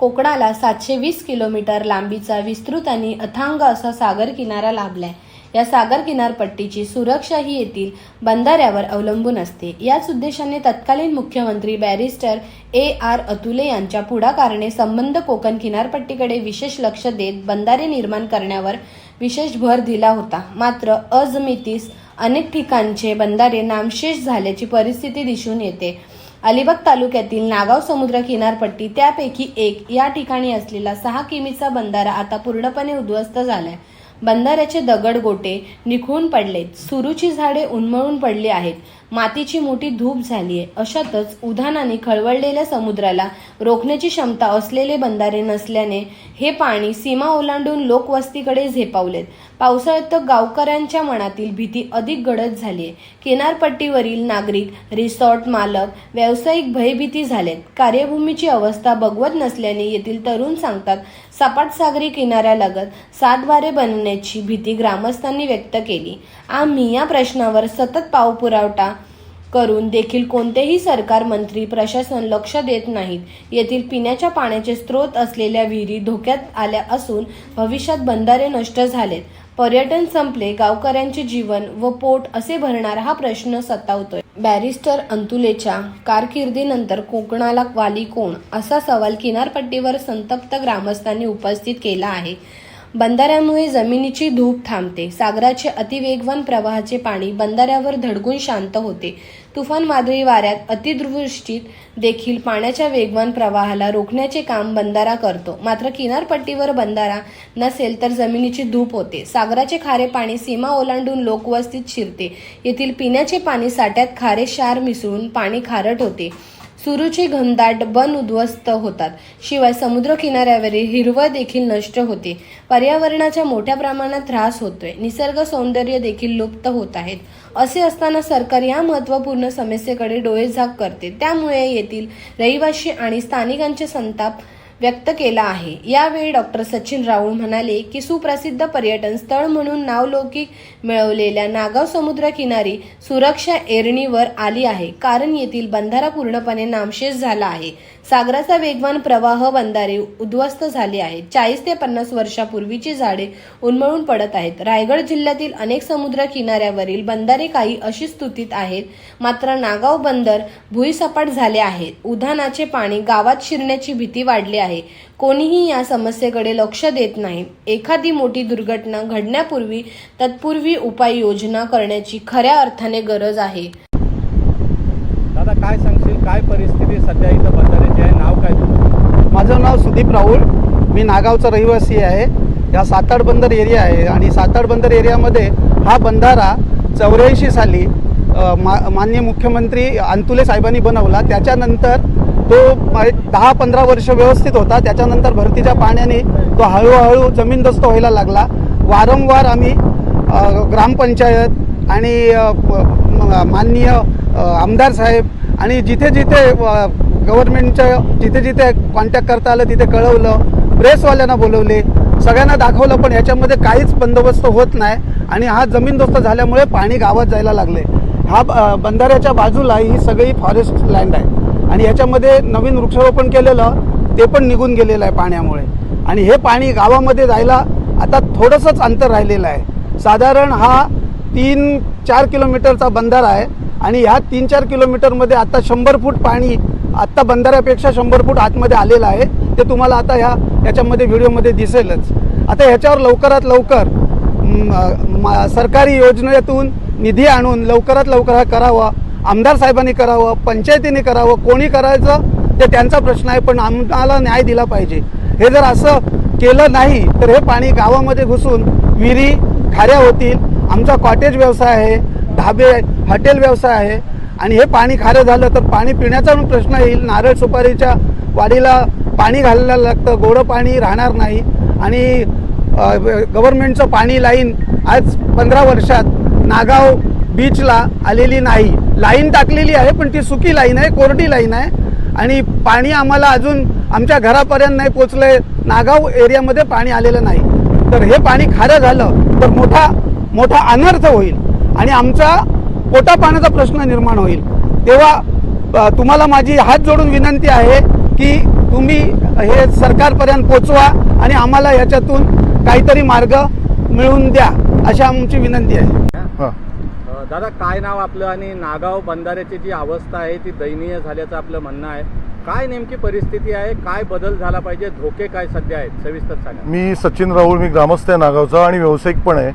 कोकणाला सातशे वीस किलोमीटर लांबीचा विस्तृत आणि अथांग असा सागर किनारा लाभलाय. या सागर किनारपट्टीची सुरक्षा ही येथील बंधाऱ्यावर अवलंबून असते. याच उद्देशाने तत्कालीन मुख्यमंत्री बॅरिस्टर ए आर अतुले यांच्या पुढाकाराने संबंध कोकण किनारपट्टीकडे विशेष लक्ष देत बंधारे निर्माण करण्यावर विशेष भर दिला होता. मात्र अजमितीस अनेक ठिकाणचे बंधारे नामशेष झाल्याची परिस्थिती दिसून येते. अलिबाग तालुक्यातील नागाव समुद्र किनारपट्टी त्यापैकी एक. या ठिकाणी असलेला सहा किमीचा बंधारा आता पूर्णपणे उद्ध्वस्त झालाय. बंधाऱ्याचे दगड गोटे निखळून पडलेत. सुरूची झाडे उन्मळून पडली आहेत. मातीची मोठी धूप झालीये. अशातच उधाणाने खळवळलेल्या समुद्राला रोखण्याची क्षमता असलेले बंधारे नसल्याने हे पाणी सीमा ओलांडून लोकवस्तीकडे झेपावलेत. पावसाळ्यात तर गावकऱ्यांच्या मनातील भीती अधिक गडद झालीय. किनारपट्टीवरील नागरिक रिसॉर्ट मालक व्यावसायिक भयभीती झालेत. कार्यभूमीची अवस्था बघवत नसल्याने येथील तरुण सांगतात सपाट सागरी किनाऱ्यालगत सातबारे बनवण्याची भीती ग्रामस्थांनी व्यक्त केली. आम्ही या प्रश्नावर सतत पावपुरवठा करून देखील कोणतेही सरकार मंत्री प्रशासन लक्ष देत नाहीत. येथील पिण्याच्या पाण्याचे स्रोत असलेल्या विहिरी धोक्यात आल्या असून भविष्यात बंधारे नष्ट झालेत. पर्यटन संपले गावकऱ्यांचे जीवन व पोट असे भरणार हा प्रश्न सतावतोय. बॅरिस्टर अंतुलेच्या कारकिर्दीनंतर कोकणाला वाली कोण? असा सवाल किनारपट्टीवर संतप्त ग्रामस्थांनी उपस्थित केला आहे. बंधाऱ्यामुळे जमिनीची धूप थांबते. सागराचे अतिवेगवान प्रवाहाचे पाणी बंधाऱ्यावर धडकून शांत होते. तुफान वादळी वाऱ्यात अतिदृष्टीत देखील पाण्याच्या वेगवान प्रवाहाला रोखण्याचे काम बंधारा करतो. मात्र किनारपट्टीवर बंधारा नसेल तर जमिनीची धूप होते. सागराचे खारे पाणी सीमा ओलांडून लोकवस्तीत शिरते. येथील पिण्याचे पाणी साठ्यात खारे क्षार मिसळून पाणी खारट होते. सुरूची घनदाट बन उद्ध्वस्त होतात. शिवाय समुद्र किनाऱ्यावरील हिरवळ देखील नष्ट होते. पर्यावरणाच्या मोठ्या प्रमाणात त्रास होतोय. निसर्ग सौंदर्य देखील लुप्त होत आहेत. असे असताना सरकार या महत्त्वपूर्ण समस्येकडे डोळेझाक करते. त्यामुळे येथील रहिवासी आणि स्थानिकांचे संताप व्यक्त केला आहे. यावेळी डॉक्टर सचिन राऊळ म्हणाले की सुप्रसिद्ध पर्यटन स्थळ म्हणून नावलौकिक मिळवलेल्या नागाव समुद्र किनारी सुरक्षा एरणीवर आली आहे. कारण येथील बंधारा पूर्णपणे नामशेष झाला आहे. सागराचा वेगवान प्रवाह बंधारे उद्ध्वस्त झाले आहेत. चाळीस ते पन्नास वर्षापूर्वीची झाडे उन्मळून पडत आहेत. रायगड जिल्ह्यातील अनेक समुद्र किनाऱ्यावरील बंधारे काही अशी स्तुतीत आहेत. मात्र नागाव बंदर भुईसपाट झाले आहेत. उधाणाचे पाणी गावात शिरण्याची भीती वाढली आहे. कोणीही या समस्येकडे लक्ष देत नाही. एखादी मोठी दुर्घटना घडण्यापूर्वी तत्पूर्वी उपाययोजना करण्याची खऱ्या अर्थाने गरज आहे. दादा काय सांगशील? काय परिस्थिती सध्या इथं बंधाऱ्याची? आहे? नाव काय तुझं? माझं नाव सुदीप राऊळ मी नागावचा रहिवासी आहे. या साताड बंदर एरिया आहे आणि साताड बंदर एरियामध्ये हा बंधारा चौऱ्याऐंशी साली मा माननीय मुख्यमंत्री अंतुले साहेबांनी बनवला. त्याच्यानंतर तो एक दहा पंधरा वर्ष व्यवस्थित होता. त्याच्यानंतर भरतीच्या पाण्याने तो हळूहळू जमीनदोस्त व्हायला लागला. वारंवार आम्ही ग्रामपंचायत आणि माननीय आमदार साहेब आणि जिथे जिथे गव्हर्नमेंटच्या जिथे जिथे कॉन्टॅक्ट करता आलं तिथे कळवलं प्रेसवाल्यांना बोलवले सगळ्यांना दाखवलं पण याच्यामध्ये काहीच बंदोबस्त होत नाही आणि हा जमीनदोस्त झाल्यामुळे पाणी गावात जायला लागले. हा बंधाऱ्याच्या बाजूला ही सगळी फॉरेस्ट लँड आहे. आणि याच्यामध्ये नवीन वृक्षारोपण केलेलं ते पण निघून गेलेलं आहे पाण्यामुळे. आणि हे पाणी गावामध्ये जायला आता थोडंसंच अंतर राहिलेलं आहे. साधारण हा तीन चार किलोमीटरचा बंधारा आहे आणि ह्या तीन चार किलोमीटरमध्ये आता शंभर फूट पाणी आत्ता बंधाऱ्यापेक्षा शंभर फूट आतमध्ये आलेलं आहे. ते तुम्हाला आता ह्या याच्यामध्ये व्हिडिओमध्ये दिसेलच. आता ह्याच्यावर लवकरात लवकर सरकारी योजनेतून निधी आणून लवकरात लवकर हा करावा. आमदार साहेबांनी करावं पंचायतीने करावं कोणी करायचं ते त्यांचा प्रश्न आहे पण आम्हाला न्याय दिला पाहिजे. हे जर असं केलं नाही तर हे पाणी गावामध्ये घुसून विहिरी खाऱ्या होतील. आमचा कॉटेज व्यवसाय आहे ढाबे हॉटेल व्यवसाय आहे. आणि हे पाणी खारं झालं तर पाणी पिण्याचा पण प्रश्न येईल. नारळ सुपारीच्या वाडीला पाणी घालायला लागतं गोडं पाणी राहणार नाही. आणि गव्हर्नमेंटचं पाणी लाईन आज पंधरा वर्षात नागाव बीचला आलेली नाही. लाईन टाकलेली आहे पण ती सुकी लाईन आहे कोरडी लाईन आहे. आणि पाणी आम्हाला अजून आमच्या घरापर्यंत नाही पोचलंय. नागाव एरियामध्ये पाणी आलेलं नाही. तर हे पाणी खारं झालं तर मोठा मोठा अनर्थ होईल. आणि आमचा पोटा पाण्याचा प्रश्न निर्माण होईल. तेव्हा तुम्हाला माझी हात जोडून विनंती आहे की तुम्ही हे सरकारपर्यंत पोचवा आणि आम्हाला याच्यातून काहीतरी मार्ग मिळवून द्या अशी आमची विनंती आहे. हां. दादा काय नाव आपलं आणि नागाव बंधाऱ्याची जी अवस्था आहे ती दयनीय झाल्याचं आपलं म्हणणं आहे. काय नेमकी परिस्थिती आहे? काय बदल झाला पाहिजे? धोके काय सध्या आहेत? सविस्तर सांगा. मी सचिन राहुल मी ग्रामस्थ आहे नागावचा आणि व्यावसायिक पण आहे.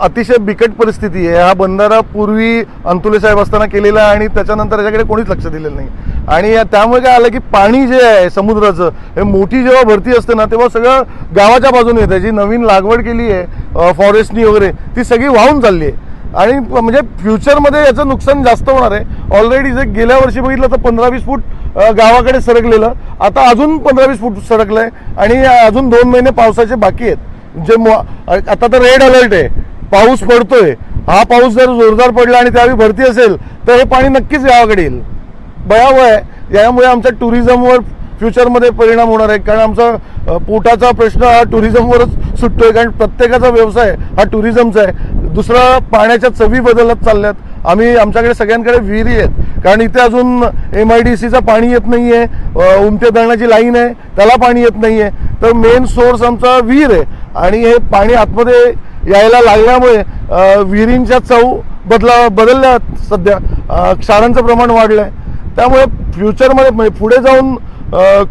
अतिशय बिकट परिस्थिती आहे. हा बंधारा पूर्वी अंतुले साहेब असताना केलेला आणि त्याच्यानंतर याच्याकडे कोणीच लक्ष दिलेलं नाही. आणि त्यामुळे काय आलं की पाणी जे आहे समुद्राचं हे मोठी जेव्हा भरती असते ना तेव्हा सगळं गावाच्या बाजूने येतं. जी नवीन लागवड केली आहे फॉरेस्टनी वगैरे ती सगळी वाहून चालली आहे. आणि म्हणजे फ्युचरमध्ये याचं नुकसान जास्त होणार आहे. ऑलरेडी जे गेल्या वर्षी बघितलं तर पंधरा वीस फूट गावाकडे सरकलेलं. आता अजून पंधरा वीस फूट आहे आणि अजून दोन महिने पावसाचे बाकी आहेत. जे आता तर रेड अलर्ट आहे. पाऊस पडतोय. हा पाऊस जर जोरदार पडला आणि त्यावेळी भरती असेल तर हे पाणी नक्कीच गावाकडे येईल. भयावह आहे. यामुळे आमच्या टुरिझमवर फ्युचरमध्ये परिणाम होणार आहे. कारण आमचा पोटाचा प्रश्न हा टुरिझमवरच सुटतोय. कारण प्रत्येकाचा व्यवसाय हा टुरिझमचा आहे. दुसरं पाण्याच्या चवी बदलत चालल्यात. आम्ही आमच्याकडे सगळ्यांकडे विहिरी आहेत. कारण इथे अजून एम आय डी सीचं पाणी येत नाही आहे उमटे धरणाची लाईन आहे. त्याला पाणी येत नाही आहे तर मेन सोर्स आमचा विहीर आहे. आणि हे पाणी आतमध्ये यायला लागल्यामुळे विहिरींच्या चव बदला बदलल्या सध्या. क्षारांचं प्रमाण वाढलं आहे त्यामुळे फ्युचरमध्ये म्हणजे पुढे जाऊन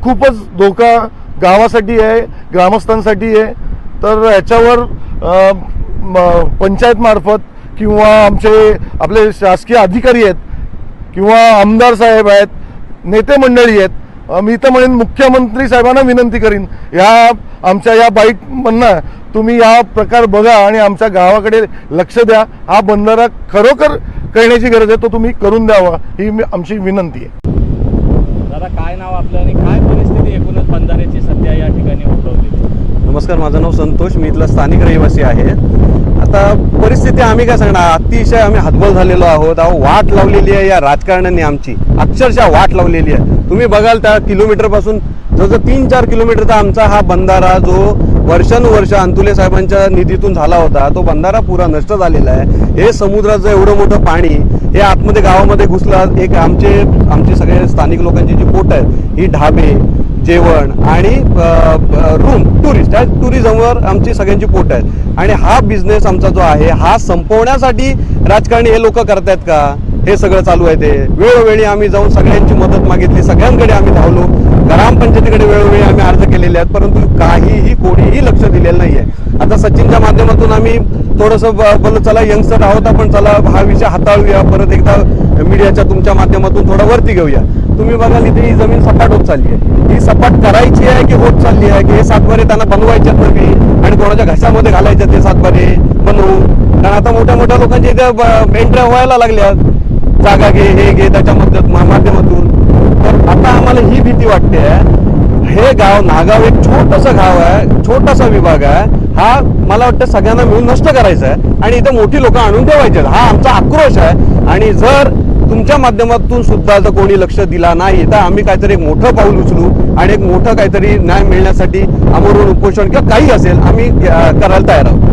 खूपच धोका गावासाठी आहे ग्रामस्थांसाठी आहे. तर याच्यावर पंचायतमार्फत किंवा आमचे आपले शासकीय अधिकारी आहेत किंवा आमदार साहेब आहेत नेते मंडळी आहेत मी तर म्हणेन मुख्यमंत्री साहेबांना विनंती करीन या आमच्या या म्हणणं तुम्ही या प्रकार बघा आणि आमच्या गावाकडे लक्ष द्या हा बंधारा खरोखर करण्याची गरज आहे तो तुम्ही करून द्यावा ही मी- आमची विनंती आहे. दादा काय नाव आपलं आणि काय परिस्थिती एकूणच बंधाऱ्याची सध्या या ठिकाणी उद्भवली? नमस्कार माझं नाव संतोष मी इथला स्थानिक रहिवासी आहे. आता परिस्थिती आम्ही काय सांगणार? अतिशय आम्ही हतबल झालेलो आहोत. अहो वाट लावलेली आहे या राजकारण्यांनी आमची. अक्षरशः वाट लावलेली आहे. तुम्ही बघाल त्या किलोमीटरपासून जसं तीन चार किलोमीटरचा आमचा हा बंधारा जो वर्षानुवर्ष अंतुले साहेबांच्या निधीतून झाला होता तो बंधारा पुरा नष्ट झालेला आहे. हे समुद्राचं एवढं मोठं पाणी हे आतमध्ये गावामध्ये घुसलं एक आमचे आमचे सगळे स्थानिक लोकांची जी पोट आहेत ही ढाबे जेवण आणि रूम टुरिस्ट त्या टुरिझमवर आमची सगळ्यांची पोट आहेत. आणि हा बिझनेस आमचा जो आहे हा संपवण्यासाठी राजकारणी हे लोक करतायत का? हे सगळं चालू आहे ते. वेळोवेळी आम्ही जाऊन सगळ्यांची मदत मागितली. सगळ्यांकडे आम्ही धावलो. ग्रामपंचायतीकडे वेळोवेळी आम्ही अर्ज केलेले आहेत परंतु काहीही कोणीही लक्ष दिलेलं नाही आहे आता सचिनच्या माध्यमातून आम्ही थोडंसं बोललो चला यंगस्टर आहोत आपण चला हा विषय हाताळूया. परत एकदा मीडियाच्या तुमच्या माध्यमातून थोडा वरती घेऊया. तुम्ही बघाल इथे ही जमीन सपाट होत चालली आहे. ही सपाट करायची आहे की होत चालली आहे? की हे सातबारे त्यांना बनवायच्यात नवी आणि कोणाच्या घशामध्ये घालायचे ते सातबारे? बनवून कारण आता मोठ्या मोठ्या लोकांच्या इथे एंट्र्या व्हायला लागल्यात जागा घे हे घे त्याच्या माध्यमातून. तर आता आम्हाला ही भीती वाटते हे गाव नागाव एक छोटंसं गाव आहे छोटासा विभाग आहे. हा मला वाटतं सगळ्यांना मिळून नष्ट करायचा आहे. आणि इथे मोठी लोक आणून ठेवायचे हा आमचा आक्रोश आहे. आणि जर तुमच्या माध्यमातून सुद्धा जर कोणी लक्ष दिला नाही. तर आम्ही काहीतरी एक मोठं पाऊल उचलू आणि एक मोठं काहीतरी न्याय मिळण्यासाठी आमरून उपोषण किंवा काही असेल आम्ही करायला तयार आहोत.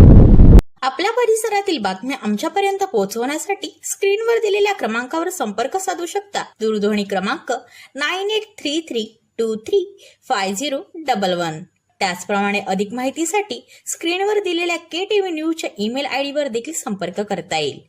आपल्या परिसरातील बातम्या आमच्यापर्यंत पोहोचवण्यासाठी स्क्रीनवर दिलेल्या क्रमांकावर संपर्क साधू शकता. दूरध्वनी क्रमांक nine eight three three two three five zero double one. त्याचप्रमाणे अधिक माहितीसाठी स्क्रीनवर दिलेल्या के टीव्ही न्यूजच्या ईमेल आय डीवर देखील संपर्क करता येईल.